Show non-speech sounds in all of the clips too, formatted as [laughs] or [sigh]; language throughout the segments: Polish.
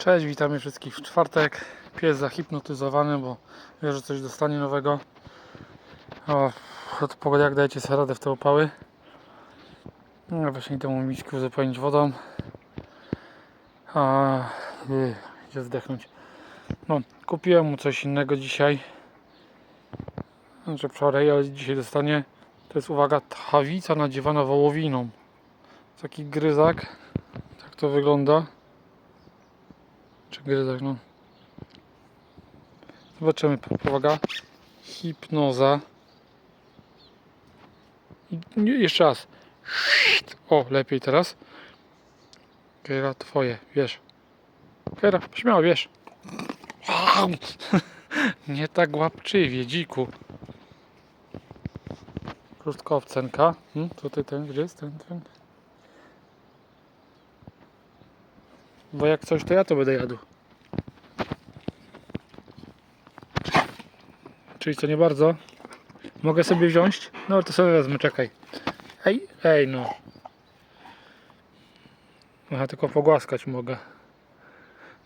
Cześć, witamy wszystkich w czwartek. Pies zahipnotyzowany, bo wie, że coś dostanie nowego. O, pogoda jak dajecie sobie radę w te opały. No właśnie idę mu miśki uzupełnić wodą. A, yy, idzie zdechnąć. No, kupiłem mu coś innego dzisiaj. Znaczy wczoraj, ale dzisiaj dostanie. To jest uwaga, tchawica nadziewana wołowiną. Taki gryzak. Tak to wygląda. Czy gryzak, no. Zobaczymy, uwaga. Hipnoza. Jeszcze raz. O, lepiej teraz. Kera, twoje, wiesz. Kera, śmiało, wiesz. [laughs] Nie tak łapczywie, dziku. Krótkowcenka. Hmm, tutaj ten, gdzie jest ten, ten? Bo jak coś, to ja to będę jadł. Czyli co, nie bardzo? Mogę sobie wziąć? No to sobie wezmę, czekaj. Ej, ej no. Aha, tylko pogłaskać mogę.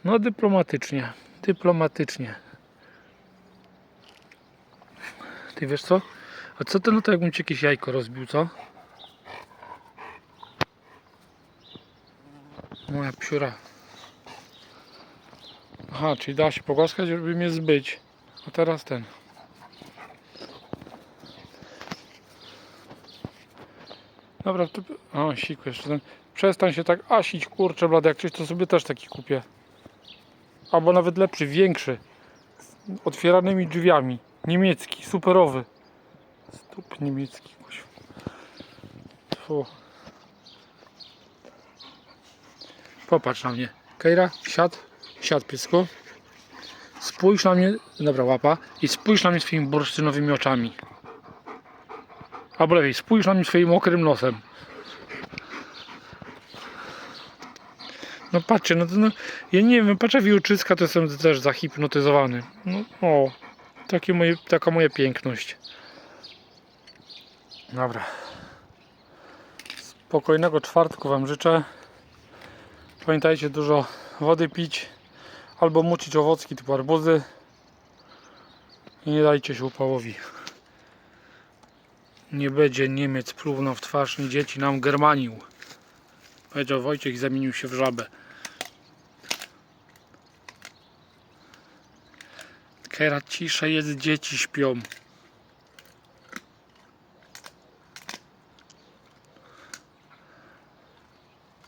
No dyplomatycznie. Dyplomatycznie. Ty wiesz co? A co to no to jakbym ci jakieś jajko rozbił, co? Moja psiura. Aha, czyli da się pogłaskać, żeby mnie zbyć. A teraz ten. Dobra, to... O, siku jeszcze ten. Przestań się tak asić, kurczę blady, jak coś to sobie też taki kupię. Albo nawet lepszy, większy. Z otwieranymi drzwiami. Niemiecki, superowy. Stup niemiecki, kusiu. Fu. Popatrz na mnie. Kejra, siad, siad piesku. Spójrz na mnie, dobra łapa, i spójrz na mnie swoimi bursztynowymi oczami. Albo lepiej, spójrz na mnie swoim mokrym nosem. No patrzcie, no to no, ja nie wiem, patrzę w Juczycka, to jestem też zahipnotyzowany. No, o, takie moje, taka moja piękność. Dobra. Spokojnego czwartku Wam życzę. Pamiętajcie dużo wody pić albo mucić owocki typu arbuzy i nie dajcie się upałowi. Nie będzie Niemiec pluwnął w twarz, ni dzieci nam Germanił. Powiedział Wojciech i zamienił się w żabę. Kera cisza jest, dzieci śpią.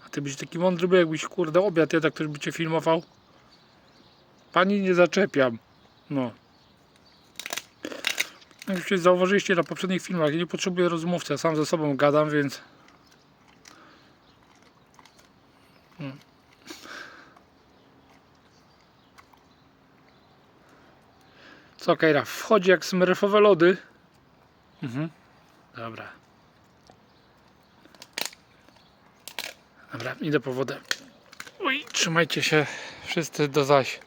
A ty byś taki mądry był, jakbyś kurde obiad jednak ktoś by cię filmował. Pani nie zaczepiam. No. Jak już zauważyliście na poprzednich filmach, ja nie potrzebuję rozmówcy, ja sam ze sobą gadam, więc... No. Co Kejra, wchodzi jak smurfowe lody? Mhm. Dobra. Dobra, idę po wodę. Oj, trzymajcie się wszyscy do zaś.